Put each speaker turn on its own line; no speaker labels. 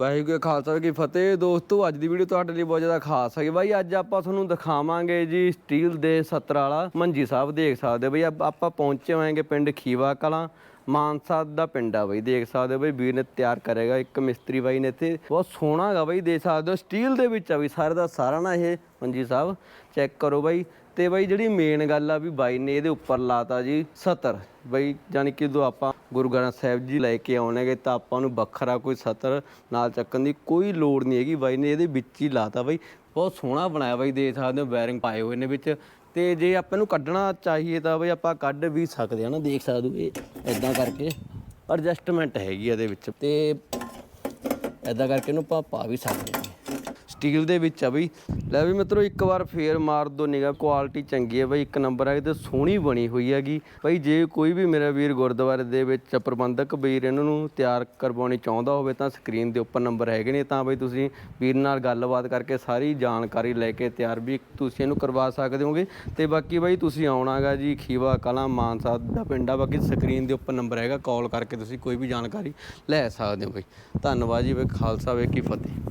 ਵਾਹਿਗੁਰੂ ਜੀ ਕਾ ਖਾਲਸਾ ਕੀ ਫਤਿਹ। ਦੋਸਤੋ, ਅੱਜ ਦੀ ਵੀਡੀਓ ਤੁਹਾਡੇ ਲਈ ਬਹੁਤ ਜ਼ਿਆਦਾ ਖਾਸ ਹੈ ਬਾਈ, ਅੱਜ ਆਪਾਂ ਤੁਹਾਨੂੰ ਦਿਖਾਵਾਂਗੇ ਜੀ ਸਟੀਲ ਦੇ 70 ਵਾਲਾ ਮੰਜੀ ਸਾਹਿਬ। ਦੇਖ ਸਕਦੇ ਬਈ ਆਪਾਂ ਪਹੁੰਚੇ ਹੋਏਗੇ ਪਿੰਡ ਖੀਵਾ ਕਲਾਂ। ਮਾਨਸਾ ਦਾ ਪਿੰਡ ਆ ਬਈ, ਦੇਖ ਸਕਦੇ ਹੋ ਬਈ, ਵੀਰ ਨੇ ਤਿਆਰ ਕਰੇਗਾ ਇੱਕ ਮਿਸਤਰੀ ਬਾਈ ਨੇ ਇੱਥੇ। ਬਹੁਤ ਸੋਹਣਾ ਹੈਗਾ ਬਈ, ਦੇਖ ਸਕਦੇ ਹੋ, ਸਟੀਲ ਦੇ ਵਿੱਚ ਆ ਬਈ ਸਾਰੇ ਦਾ ਸਾਰਾ ਨਾ ਇਹ, ਮੰਜੀ ਸਾਹਿਬ। ਚੈੱਕ ਕਰੋ ਬਾਈ। ਤੇ ਬਾਈ, ਜਿਹੜੀ ਮੇਨ ਗੱਲ ਆ ਵੀ ਬਾਈ ਨੇ ਇਹਦੇ ਉੱਪਰ ਲਾਤਾ ਜੀ 70 ਬਈ ਜਾਨੀ ਕਿ ਜਦੋਂ ਆਪਾਂ ਗੁਰੂ ਗ੍ਰੰਥ ਸਾਹਿਬ ਜੀ ਲੈ ਕੇ ਆਉਣਗੇ ਤਾਂ ਆਪਾਂ ਨੂੰ ਵੱਖਰਾ ਕੋਈ 70 ਨਾਲ ਚੱਕਣ ਦੀ ਕੋਈ ਲੋੜ ਨਹੀਂ ਹੈਗੀ। ਬਾਈ ਨੇ ਇਹਦੇ ਵਿੱਚ ਹੀ ਲਾਤਾ ਬਾਈ। ਬਹੁਤ ਸੋਹਣਾ ਬਣਾਇਆ ਬਾਈ, ਦੇਖ ਸਕਦੇ ਹੋ ਬੈਰਿੰਗ ਪਾਏ ਹੋਏ ਨੇ ਵਿੱਚ। ਤੇ ਜੇ ਆਪਾਂ ਨੂੰ ਕੱਢਣਾ ਚਾਹੀਏ ਤਾਂ ਬਈ ਆਪਾਂ ਕੱਢ ਵੀ ਸਕਦੇ ਹਾਂ ਨਾ, ਦੇਖ ਸਕਦੇ ਹੋ ਇਹ ਇਦਾਂ ਕਰਕੇ ਐਡਜਸਟਮੈਂਟ ਹੈਗੀ ਇਹਦੇ ਵਿੱਚ। ਤੇ ਇਦਾਂ ਕਰਕੇ ਇਹਨੂੰ ਆਪਾਂ ਪਾ ਵੀ ਸਕਦੇ ਹਾਂ। ਸਟੀਲ ਦੇ ਵਿੱਚ ਆ ਬਈ। ਲੈ ਵੀ ਮਿੱਤਰੋ, ਇੱਕ ਵਾਰ ਫੇਰ ਮਾਰ ਦੋ ਨਿਗਾ ਕੁਆਲਿਟੀ ਚੰਗੀ ਹੈ ਬਈ। ਇੱਕ ਨੰਬਰ ਹੈ ਤੇ ਸੋਹਣੀ ਬਣੀ ਹੋਈ ਹੈਗੀ। ਬਈ ਜੇ ਕੋਈ ਵੀ ਮੇਰਾ ਵੀਰ ਗੁਰਦੁਆਰੇ ਦੇ ਵਿੱਚ ਪ੍ਰਬੰਧਕ ਵੀਰ ਇਹਨਾਂ ਨੂੰ ਤਿਆਰ ਕਰਵਾਉਣੀ ਚਾਹੁੰਦਾ ਹੋਵੇ ਤਾਂ ਸਕਰੀਨ ਦੇ ਉੱਪਰ ਨੰਬਰ ਹੈਗੇ ਨੇ। ਤਾਂ ਬਈ ਤੁਸੀਂ ਵੀਰ ਨਾਲ ਗੱਲਬਾਤ ਕਰਕੇ ਸਾਰੀ ਜਾਣਕਾਰੀ ਲੈ ਕੇ ਤਿਆਰ ਵੀ ਤੁਸੀਂ ਇਹਨੂੰ ਕਰਵਾ ਸਕਦੇ ਹੋਗੇ। ਤੇ ਬਾਕੀ ਬਈ ਤੁਸੀਂ ਆਉਣਾਗਾ ਜੀ ਖੀਵਾ, ਕਲਾਂ, ਮਾਨਸਾ ਦਾ ਪਿੰਡ ਆ। ਬਾਕੀ ਸਕਰੀਨ ਦੇ ਉੱਪਰ ਨੰਬਰ ਹੈਗਾ ਕਾਲ ਕਰਕੇ ਤੁਸੀਂ ਕੋਈ ਵੀ ਜਾਣਕਾਰੀ ਲੈ ਸਕਦੇ ਹੋ ਬਈ। ਧੰਨਵਾਦ ਜੀ ਬਈ, ਖਾਲਸਾ ਵੇ ਕੀ ਫਤਿਹ।